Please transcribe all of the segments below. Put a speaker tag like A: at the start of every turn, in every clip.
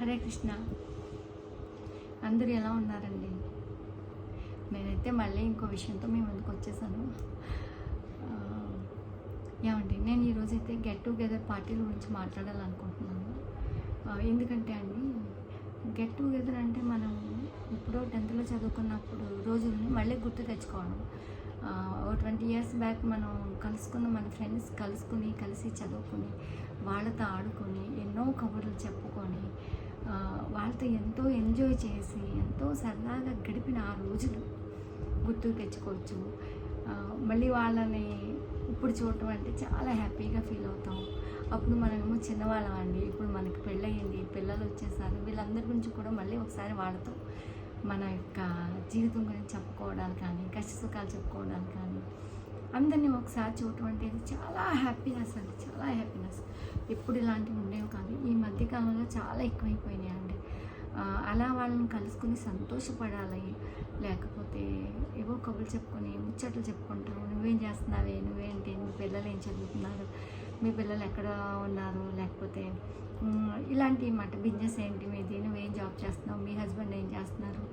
A: హరే కృష్ణ. అందరూ ఎలా ఉన్నారండి? నేనైతే మళ్ళీ ఇంకో విషయంతో మేము ముందుకు వచ్చేసాను. ఏమండి నేను ఈరోజైతే గెట్ టుగెదర్ పార్టీల గురించి మాట్లాడాలనుకుంటున్నాను. ఎందుకంటే అండి గెట్ టుగెదర్ అంటే మనం ఎప్పుడో టెన్త్లో చదువుకున్నప్పుడు రోజుల్ని మళ్ళీ గుర్తు తెచ్చుకోవడం. ఓ ట్వంటీ ఇయర్స్ బ్యాక్ మనం కలుసుకున్న మన ఫ్రెండ్స్ కలుసుకుని కలిసి చదువుకుని వాళ్ళతో ఆడుకొని ఎన్నో కబుర్లు చెప్పుకొని వాళ్ళతో ఎంతో ఎంజాయ్ చేసి ఎంతో సరదాగా గడిపిన ఆ రోజులు గుర్తుకు తెచ్చుకోవచ్చు. మళ్ళీ వాళ్ళని ఇప్పుడు చూడటం అంటే చాలా హ్యాపీగా ఫీల్ అవుతాం. అప్పుడు మనమేమో చిన్నవాళ్ళం అండి. ఇప్పుడు మనకి పెళ్ళయింది పిల్లలు వచ్చేసారు. వీళ్ళందరి గురించి కూడా మళ్ళీ ఒకసారి వాళ్ళతో మన యొక్క జీవితం గురించి చెప్పుకోవడాలు కానీ కష్ట సుఖాలు చెప్పుకోవడాలు కానీ అందరినీ ఒకసారి చూడటం అంటే చాలా హ్యాపీనెస్ అండి. చాలా హ్యాపీనెస్. ఎప్పుడు ఇలాంటివి ఉండేవి కాదు. ఈ మధ్యకాలంలో చాలా ఎక్కువైపోయినాయి అండి. అలా వాళ్ళని కలుసుకుని సంతోషపడాలి. లేకపోతే ఏవో కబుర్లు చెప్పుకొని ముచ్చట్లు చెప్పుకుంటారు. నువ్వేం చేస్తున్నావే? నువ్వేంటి? మీ పిల్లలు ఏం చదువుతున్నారు? మీ పిల్లలు ఎక్కడ ఉన్నారు? లేకపోతే ఇలాంటి మాట బిజినెస్ ఏంటి మీది? నువ్వేం జాబ్ చేస్తున్నావు? మీ హస్బెండ్ ఏం చేస్తున్నారు?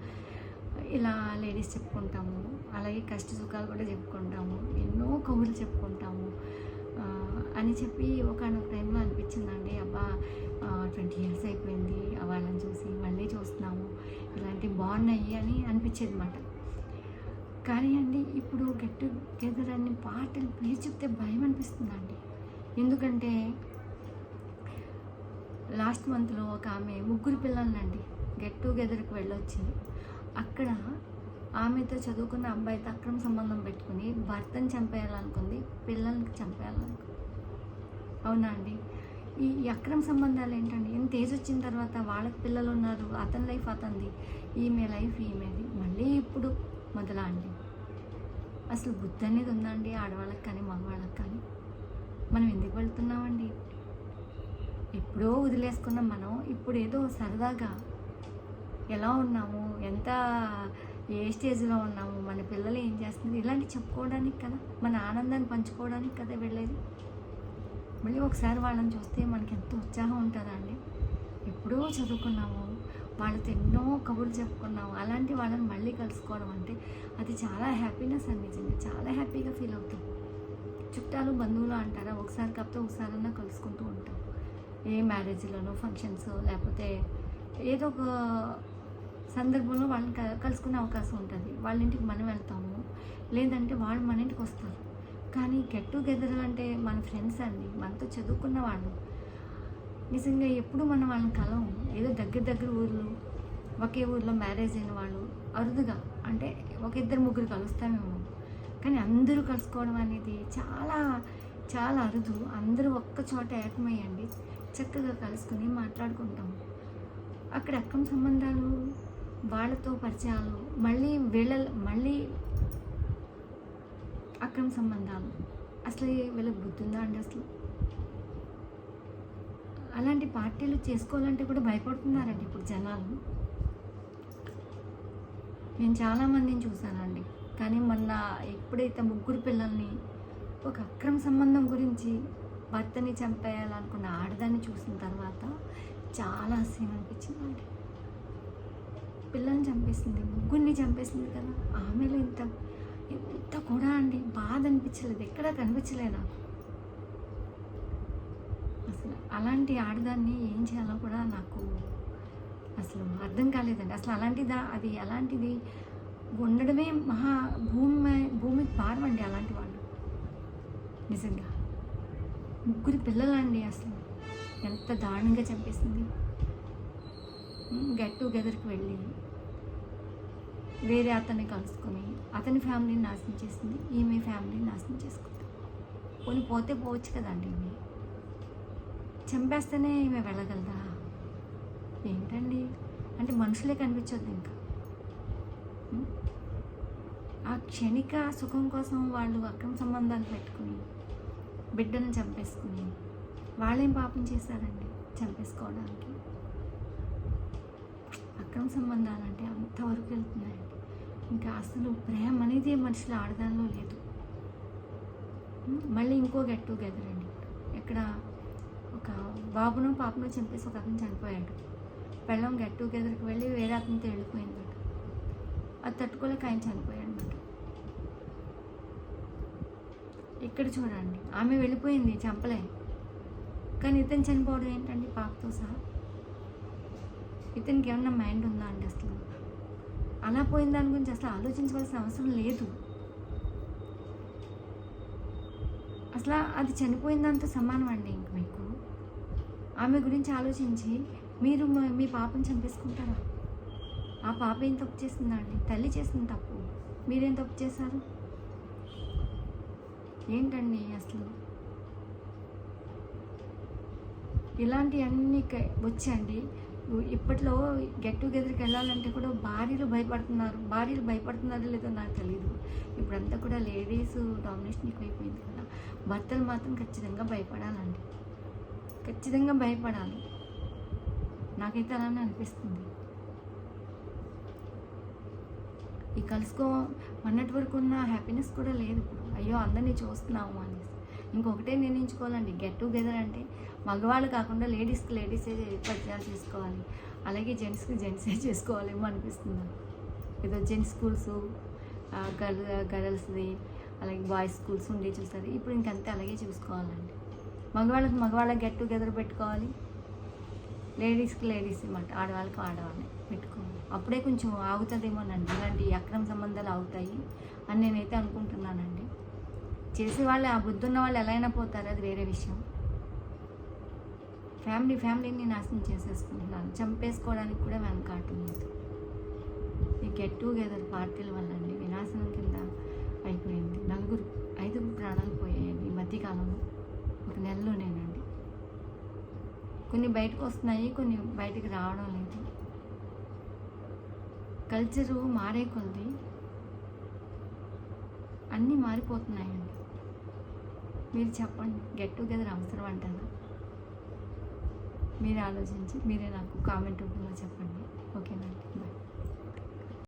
A: ఇలా లేడీస్ చెప్పుకుంటాము. అలాగే కష్ట సుఖాలు కూడా చెప్పుకుంటాము. ఎన్నో కబుర్లు చెప్పుకుంటాము. అని చెప్పి ఒకనొక టైంలో అనిపించిందండి అబ్బా ట్వంటీ ఇయర్స్ అయిపోయింది వాళ్ళని చూసి మళ్ళీ చూస్తున్నాము ఇలాంటివి బాగున్నాయి అని అనిపించేది అనమాట కానీ అండి ఇప్పుడు గెట్ టుగెదర్ అన్ని పాటలు పేరు చెప్తే భయం అనిపిస్తుందండి. ఎందుకంటే లాస్ట్ మంత్లో ఒక ఆమె ముగ్గురు పిల్లలండి గెట్ టుగెదర్కి వెళ్ళొచ్చింది. అక్కడ ఆమెతో చదువుకున్న అబ్బాయితో అక్రమ సంబంధం పెట్టుకుని భర్తని చంపేయాలనుకుంది పిల్లల్ని చంపేయాలనుకుంది. అవునా అండి? ఈ ఈ అక్రమ సంబంధాలు ఏంటండి? ఎంత ఏజ్ వచ్చిన తర్వాత వాళ్ళకి పిల్లలు ఉన్నారు అతని లైఫ్ అతనిది ఈమె లైఫ్ ఈమెది మళ్ళీ ఇప్పుడు మొదలా అండి? అసలు బుద్ధి అనేది ఉందా అండి ఆడవాళ్ళకి కానీ మగవాళ్ళకి కానీ? మనం ఎందుకు వెళ్తున్నామండి? ఎప్పుడో వదిలేసుకున్నాం మనం ఇప్పుడు ఏదో సరదాగా ఎలా ఉన్నాము? ఎంత ఏ స్టేజ్లో ఉన్నాము? మన పిల్లలు ఏం చేస్తున్నారు? ఇలాంటివి చెప్పుకోవడానికి కదా? మన ఆనందాన్ని పంచుకోవడానికి కదా వెళ్ళేది? మళ్ళీ ఒకసారి వాళ్ళని చూస్తే మనకి ఎంత ఉత్సాహం ఉంటుందా అండి? ఎప్పుడో చదువుకున్నాము వాళ్ళతో ఎన్నో కబుర్లు చెప్పుకున్నాము అలాంటి వాళ్ళని మళ్ళీ కలుసుకోవడం అంటే అది చాలా హ్యాపీనెస్ అనిపించింది చాలా హ్యాపీగా ఫీల్ అవుతాం. చుట్టాలు బంధువులు అంటారా? ఒకసారి కాకపోతే ఒకసారన్నా కలుసుకుంటూ ఉంటాం. ఏ మ్యారేజ్లోనో ఫంక్షన్స్ లేకపోతే ఏదో ఒక సందర్భంలో వాళ్ళని క- కలుసుకునే అవకాశం ఉంటుంది. వాళ్ళ ఇంటికి మనం వెళ్తాము. లేదంటే వాళ్ళు మన ఇంటికి వస్తారు. కానీ గెట్ టుగెదర్ అంటే మన ఫ్రెండ్స్ అండి. మనతో చదువుకున్న వాళ్ళు. నిజంగా ఎప్పుడు మనం వాళ్ళని కలవం. ఏదో దగ్గర దగ్గర ఊర్లు ఒకే ఊర్లో మ్యారేజ్ అయిన వాళ్ళు అరుదుగా. అంటే ఒక ఇద్దరు ముగ్గురు కలుస్తామేమో. కానీ అందరూ కలుసుకోవడం అనేది చాలా చాలా అరుదు. అందరూ ఒక్క చోట ఏకమయ్యండి. చక్కగా కలుసుకుని మాట్లాడుకుంటాం. అక్కడ అక్కం సంబంధాలు వాళ్ళతో పరిచయాలు మళ్ళీ వీళ్ళ మళ్ళీ అక్రమ సంబంధాలు. అసలు వీళ్ళకి గుర్తుందా ఉందా అండి అసలు? అలాంటి పార్టీలు చేసుకోవాలంటే కూడా భయపడుతున్నారండి ఇప్పుడు జనాలు. నేను చాలామందిని చూశానండి. కానీ మొన్న ఎప్పుడైతే ముగ్గురు పిల్లల్ని ఒక అక్రమ సంబంధం గురించి భర్తని చంపేయాలనుకున్న ఆడదాన్ని చూసిన తర్వాత చాలా అసహ్యం అనిపించిందండి. పిల్లల్ని చంపేసింది ముగ్గురిని చంపేసింది కదా. ఆమెలో ఇంత ఇంత కూడా అండి బాధ అనిపించలేదు. ఎక్కడా కనిపించలే నాకు. అసలు అలాంటి ఆడదాన్ని ఏం చేయాలో కూడా నాకు అసలు అర్థం కాలేదండి. అసలు అలాంటిదా అది అలాంటిది ఉండడమే మహా భూమి భూమికి భారం అండి అలాంటి వాళ్ళు. నిజంగా. ముగ్గురు పిల్లలండి అసలు. ఎంత దారుణంగా చంపేసింది. గెట్ టుగెదర్కి వెళ్ళి వేరే అతన్ని కలుసుకొని అతని ఫ్యామిలీని నాశనం చేసింది ఈమె ఫ్యామిలీని నాశనం చేసుకుంది. పోనీ పోతే పోవచ్చు కదండి ఈమె. చంపేస్తేనే ఈమె వెళ్ళగలదా? ఏంటండి? అంటే మనుషులే కనిపించొద్దు ఇంకా. ఆ క్షణిక సుఖం కోసం వాళ్ళు అక్రమ సంబంధాలు పెట్టుకుని బిడ్డను చంపేసుకుని వాళ్ళేం పాపం చేశారండి చంపేసుకోవడానికి? అక్రమ సంబంధాలంటే అంతవరకు వెళ్తున్నాయండి ఇంకా అసలు ప్రేమ అనేది మనుషుల ఆడదానిలో లేదు. మళ్ళీ ఇంకో గెట్ టుగెదర్ అండి. ఇక్కడ ఒక బాబును పాపను చంపేసి ఒక అతను చనిపోయాడు. పెళ్ళం గెట్ టుగెదర్కి వెళ్ళి వేరే అతనితో వెళ్ళిపోయిందట. అది తట్టుకోలేక ఆయన చనిపోయాడు అనమాట ఇక్కడ చూడండి ఆమె వెళ్ళిపోయింది చంపలే. కానీ ఇతను చనిపోవడం ఏంటండి? పాపతో సహా. ఇతనికి ఏమన్నా మైండ్ ఉందా అండి అసలు? అలా పోయిన దాని గురించి అసలు ఆలోచించవలసిన అవసరం లేదు. అసలు అది చనిపోయిన దాంతో సమానం అండి ఇంక మీకు. ఆమె గురించి ఆలోచించి మీరు మీ పాపను చంపేసుకుంటారా? ఆ పాప ఏం తప్పు చేసిందా అండి? తల్లి చేసిన తప్పు. మీరేం తప్పు చేశారు? ఏంటండి అసలు? ఇలాంటివన్నీ క- వచ్చండి ఇప్పట్లో గెట్ టుగెదర్కి వెళ్ళాలంటే కూడా భార్యలు భయపడుతున్నారు. భార్యలు భయపడుతున్నారో లేదో నాకు తెలియదు ఇప్పుడంతా కూడా లేడీస్ డామినేషన్ ఎక్కువైపోయింది కదా. భర్తలు మాత్రం ఖచ్చితంగా భయపడాలండి. ఖచ్చితంగా భయపడాలి. నాకైతే అలానే అనిపిస్తుంది. ఈ కలుసుకో మొన్నటి వరకు ఉన్న హ్యాపీనెస్ కూడా లేదు ఇప్పుడు. అయ్యో అందరినీ చూస్తున్నాము అనేసి. ఇంకొకటే నిర్ణయించుకోవాలండి. గెట్ టుగెదర్ అంటే మగవాళ్ళు కాకుండా లేడీస్కి లేడీసే పరిచయాలు చేసుకోవాలి. అలాగే జెంట్స్కి జెంట్సే చేసుకోవాలేమో అనిపిస్తుంది. ఏదో జెంట్స్ స్కూల్స్ గర్ల్ గర్ల్స్ది అలాగే బాయ్స్ స్కూల్స్ ఉండే చూస్తారు ఇప్పుడు ఇంకంతే అలాగే చూసుకోవాలండి. మగవాళ్ళకి మగవాళ్ళకి గెట్ టుగెదర్ పెట్టుకోవాలి. లేడీస్కి లేడీస్ అనమాట ఆడవాళ్ళకి ఆడవాళ్ళని పెట్టుకోవాలి. అప్పుడే కొంచెం ఆగుతుందేమోనండి. ఇలాంటి అక్రమ సంబంధాలు ఆగుతాయి అని నేనైతే అనుకుంటున్నానండి. చేసే వాళ్ళు ఆ బుద్ధి ఉన్న వాళ్ళు ఎలా అయినా పోతారు అది వేరే విషయం. ఫ్యామిలీ ఫ్యామిలీని నాశనం చేసేసుకుంటున్నాను చంపేసుకోవడానికి కూడా వెనకాటం లేదు. ఈ గెట్ టుగెదర్ పార్టీల వల్ల అండి వినాశనం కింద అయిపోయింది. నలుగురు ఐదుగురు ప్రాణాలు పోయాయండి ఈ మధ్యకాలంలో. ఒక నెలలోనేనండి. కొన్ని బయటకు వస్తున్నాయి కొన్ని బయటికి రావడం లేదు. కల్చరు మారే కొద్ది అన్నీ మారిపోతున్నాయండి. మీరు చెప్పండి. గెట్ టుగెదర్ అవసరం అంటారా? మీరు ఆలోచించి మీరే నాకు కామెంట్ రూపంలో చెప్పండి. ఓకేనండి బాయ్